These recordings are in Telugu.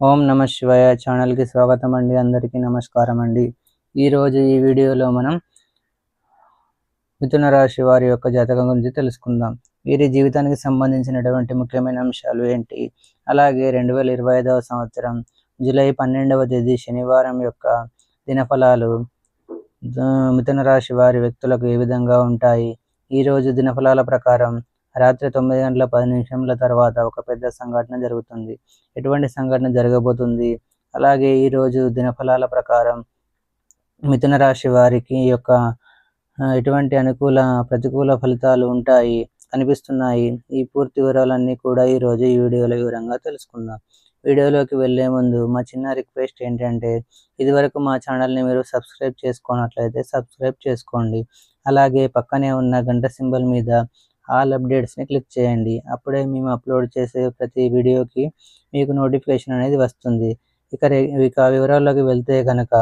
ఓం నమ శివాయ ఛానల్కి స్వాగతం అండి అందరికీ నమస్కారం అండి ఈరోజు ఈ వీడియోలో మనం మిథున రాశి వారి యొక్క జాతకం గురించి తెలుసుకుందాం. వీరి జీవితానికి సంబంధించినటువంటి ముఖ్యమైన అంశాలు ఏంటి? అలాగే రెండు వేల ఇరవై ఐదవ సంవత్సరం జూలై పన్నెండవ తేదీ శనివారం యొక్క దినఫలాలు మిథున రాశి వారి వ్యక్తులకు ఏ విధంగా ఉంటాయి? ఈ రోజు దినఫలాల ప్రకారం రాత్రి తొమ్మిది గంటల పది నిమిషంల తర్వాత ఒక పెద్ద సంఘటన జరుగుతుంది. ఎటువంటి సంఘటన జరగబోతుంది? అలాగే ఈరోజు దినఫలాల ప్రకారం మిథున రాశి వారికి యొక్క ఎటువంటి అనుకూల ప్రతికూల ఫలితాలు ఉంటాయి కనిపిస్తున్నాయి? ఈ పూర్తి వివరాలన్నీ కూడా ఈ రోజు ఈ వీడియోలో వివరంగా తెలుసుకుందాం. వీడియోలోకి వెళ్ళే ముందు మా చిన్న రిక్వెస్ట్ ఏంటంటే ఇదివరకు మా ఛానల్ని మీరు సబ్స్క్రైబ్ చేసుకున్నట్లయితే సబ్స్క్రైబ్ చేసుకోండి. అలాగే పక్కనే ఉన్న గంట సింబల్ మీద ఆల్ అప్డేట్స్ని క్లిక్ చేయండి. అప్పుడే మేము అప్లోడ్ చేసే ప్రతి వీడియోకి మీకు నోటిఫికేషన్ అనేది వస్తుంది. ఇక ఇక వివరాల్లోకి వెళ్తే కనుక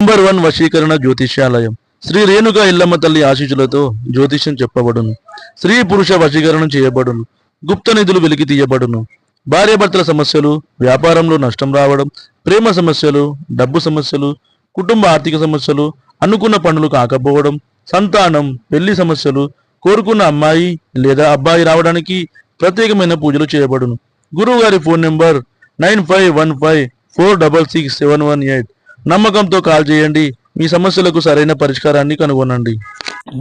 నంబర్ వన్ వశీకరణ జ్యోతిష్యాలయం. శ్రీ రేణుక ఇల్లమ్మ తల్లి ఆశీస్సులతో జ్యోతిష్యం చెప్పబడును. స్త్రీ పురుష వశీకరణం చేయబడును. గుప్త నిధులు వెలికి తీయబడును. భార్యాభర్తల సమస్యలు వ్యాపారంలో నష్టం రావడం ప్రేమ సమస్యలు డబ్బు సమస్యలు కుటుంబ ఆర్థిక సమస్యలు అనుకున్న పనులు కాకపోవడం సంతానం పెళ్ళి సమస్యలు కోరుకున్న అమ్మాయి లేదా అబ్బాయి రావడానికి ప్రత్యేకమైన పూజలు చేయబడును. గురువు గారి phone number nine five one five four double six seven one eight. నమ్మకంతో కాల్ చేయండి. మీ సమస్యలకు సరైన పరిష్కారాన్ని కనుగొనండి.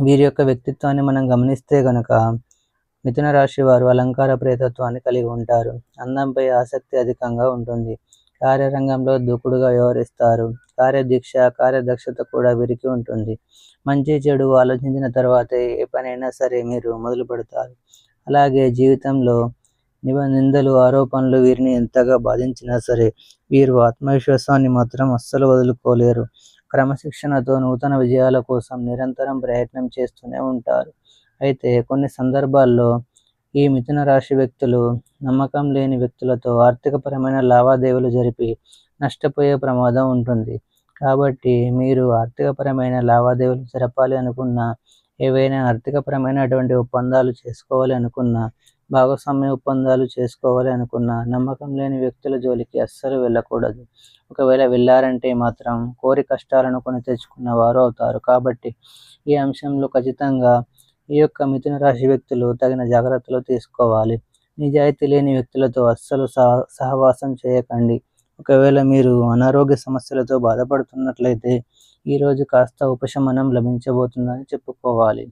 వీరి యొక్క వ్యక్తిత్వాన్ని మనం గమనిస్తే కనుక మిథున రాశి వారు అలంకార ప్రేతత్వాన్ని కలిగి ఉంటారు. అందంపై ఆసక్తి అధికంగా ఉంటుంది. కార్యరంగంలో దూకుడుగా వ్యవహరిస్తారు. కార్యదీక్ష కార్యదక్షత కూడా వీరికి ఉంటుంది. మంచి చెడు ఆలోచించిన తర్వాతే ఏ పనైనా సరే మీరు మొదలు పెడతారు. అలాగే జీవితంలో నివ నిందలు ఆరోపణలు వీరిని ఎంతగా బాధించినా సరే వీరు ఆత్మవిశ్వాసాన్ని మాత్రం అస్సలు వదులుకోలేరు. క్రమశిక్షణతో నూతన విజయాల కోసం నిరంతరం ప్రయత్నం చేస్తూనే ఉంటారు. అయితే కొన్ని సందర్భాల్లో ఈ మిథున రాశి వ్యక్తులు నమ్మకం లేని వ్యక్తులతో ఆర్థికపరమైన లావాదేవీలు జరిపి నష్టపోయే ప్రమాదం ఉంటుంది. కాబట్టి మీరు ఆర్థికపరమైన లావాదేవీలు జరపాలి అనుకున్న ఏవైనా ఆర్థికపరమైనటువంటి ఒప్పందాలు చేసుకోవాలి అనుకున్నా భాగస్వామ్య ఒప్పందాలు చేసుకోవాలి అనుకున్న నమ్మకం లేని వ్యక్తుల జోలికి అస్సలు వెళ్ళకూడదు. ఒకవేళ వెళ్ళారంటే మాత్రం కోరి కష్టాలను కొని తెచ్చుకున్న వారు అవుతారు. కాబట్టి ఈ అంశంలో ఖచ్చితంగా ఈ యొక్క మిథున రాశి వ్యక్తులు తగిన జాగ్రత్తలు తీసుకోవాలి. నిజాయితీ లేని వ్యక్తులతో అస్సలు సహ సహవాసం చేయకండి. ఒకవేళ మీరు అనారోగ్య సమస్యలతో బాధపడుతున్నట్లయితే ఈరోజు కాస్త ఉపశమనం లభించబోతుందని చెప్పుకోవాలి.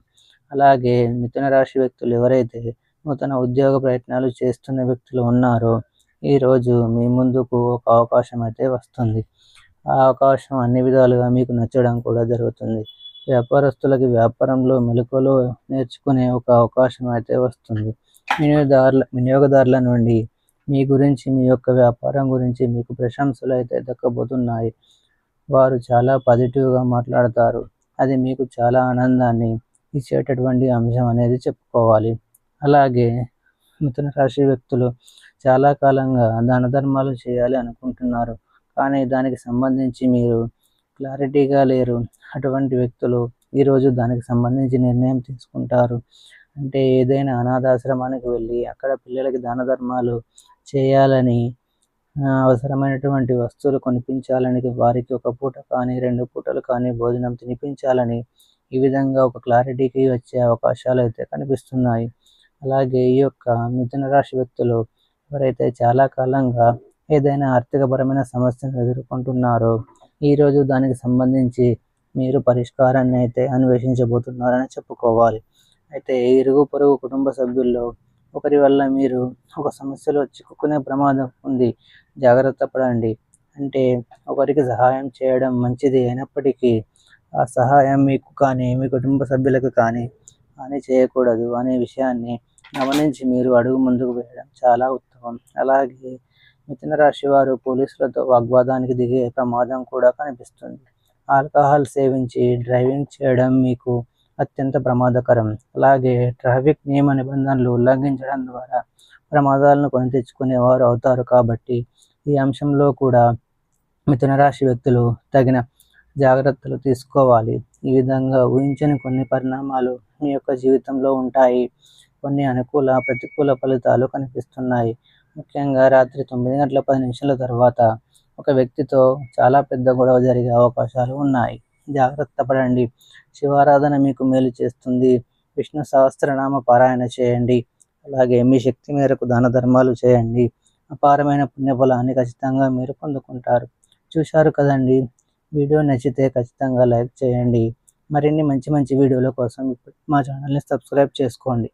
అలాగే మిథున రాశి వ్యక్తులు ఎవరైతే నూతన ఉద్యోగ ప్రయత్నాలు చేస్తున్న వ్యక్తులు ఉన్నారో ఈరోజు మీ ముందుకు ఒక అవకాశం అయితే వస్తుంది. ఆ అవకాశం అన్ని విధాలుగా మీకు నచ్చడం కూడా జరుగుతుంది. వ్యాపారస్తులకి వ్యాపారంలో మెలకువలు నేర్చుకునే ఒక అవకాశం అయితే వస్తుంది. వినియోగదారుల వినియోగదారుల నుండి మీ గురించి మీ యొక్క వ్యాపారం గురించి మీకు ప్రశంసలు అయితే దక్కబోతున్నాయి. వారు చాలా పాజిటివ్గా మాట్లాడతారు. అది మీకు చాలా ఆనందాన్ని ఇచ్చేటటువంటి అంశం అనేది చెప్పుకోవాలి. అలాగే మిథున రాశి వ్యక్తులు చాలా కాలంగా దాన ధర్మాలు చేయాలి అనుకుంటున్నారు. కానీ దానికి సంబంధించి మీరు క్లారిటీగా లేరు. అటువంటి వ్యక్తులు ఈరోజు దానికి సంబంధించి నిర్ణయం తీసుకుంటారు. అంటే ఏదైనా అనాథాశ్రమానికి వెళ్ళి అక్కడ పిల్లలకి దాన ధర్మాలు చేయాలని అవసరమైనటువంటి వస్తువులు కొనిపించాలని వారికి ఒక పూట కానీ రెండు పూటలు కానీ భోజనం తినిపించాలని ఈ విధంగా ఒక క్లారిటీకి వచ్చే అవకాశాలు అయితే కనిపిస్తున్నాయి. అలాగే ఈ యొక్క మిథున రాశి వ్యక్తులు ఎవరైతే చాలా కాలంగా ఏదైనా ఆర్థికపరమైన సమస్యను ఎదుర్కొంటున్నారో ఈరోజు దానికి సంబంధించి మీరు పరిష్కారాన్ని అయితే అన్వేషించబోతున్నారని చెప్పుకోవాలి. అయితే ఇరుగు పొరుగు కుటుంబ సభ్యుల్లో ఒకరి వల్ల మీరు ఒక సమస్యలో చిక్కుకునే ప్రమాదం ఉంది. జాగ్రత్త పడండి. అంటే ఒకరికి సహాయం చేయడం మంచిది అయినప్పటికీ ఆ సహాయం మీకు కానీ మీ కుటుంబ సభ్యులకు కానీ హాని చేయకూడదు అనే విషయాన్ని గమనించి మీరు అడుగు ముందుకు వేయడం చాలా ఉత్తమం. అలాగే మిథున రాశి వారు పోలీసులతో వాగ్వాదానికి దిగే ప్రమాదం కూడా కనిపిస్తుంది. ఆల్కహాల్ సేవించి డ్రైవింగ్ చేయడం మీకు అత్యంత ప్రమాదకరం. అలాగే ట్రాఫిక్ నియమ నిబంధనలు ఉల్లంఘించడం ద్వారా ప్రమాదాలను కొని తెచ్చుకునేవారు అవుతారు కాబట్టి ఈ అంశంలో కూడా మిథున రాశి వ్యక్తులు తగిన జాగ్రత్తలు తీసుకోవాలి. ఈ విధంగా ఊహించని కొన్ని పరిణామాలు మీ యొక్క జీవితంలో ఉంటాయి. కొన్ని అనుకూల ప్రతికూల ఫలితాలు కనిపిస్తున్నాయి. ముఖ్యంగా రాత్రి తొమ్మిది గంటల పది నిమిషాల తర్వాత ఒక వ్యక్తితో చాలా పెద్ద గొడవ జరిగే అవకాశాలు ఉన్నాయి. జాగ్రత్త పడండి. శివారాధన మీకు మేలు చేస్తుంది. విష్ణు సహస్రనామ పారాయణ చేయండి. అలాగే మీ శక్తి మేరకు దాన ధర్మాలు చేయండి. అపారమైన పుణ్యఫలాన్ని ఖచ్చితంగా మీరు పొందుకుంటారు. చూశారు కదండి? వీడియో నచ్చితే ఖచ్చితంగా లైక్ చేయండి. మరిన్ని మంచి మంచి వీడియోల కోసం మా ఛానల్ని సబ్స్క్రైబ్ చేసుకోండి.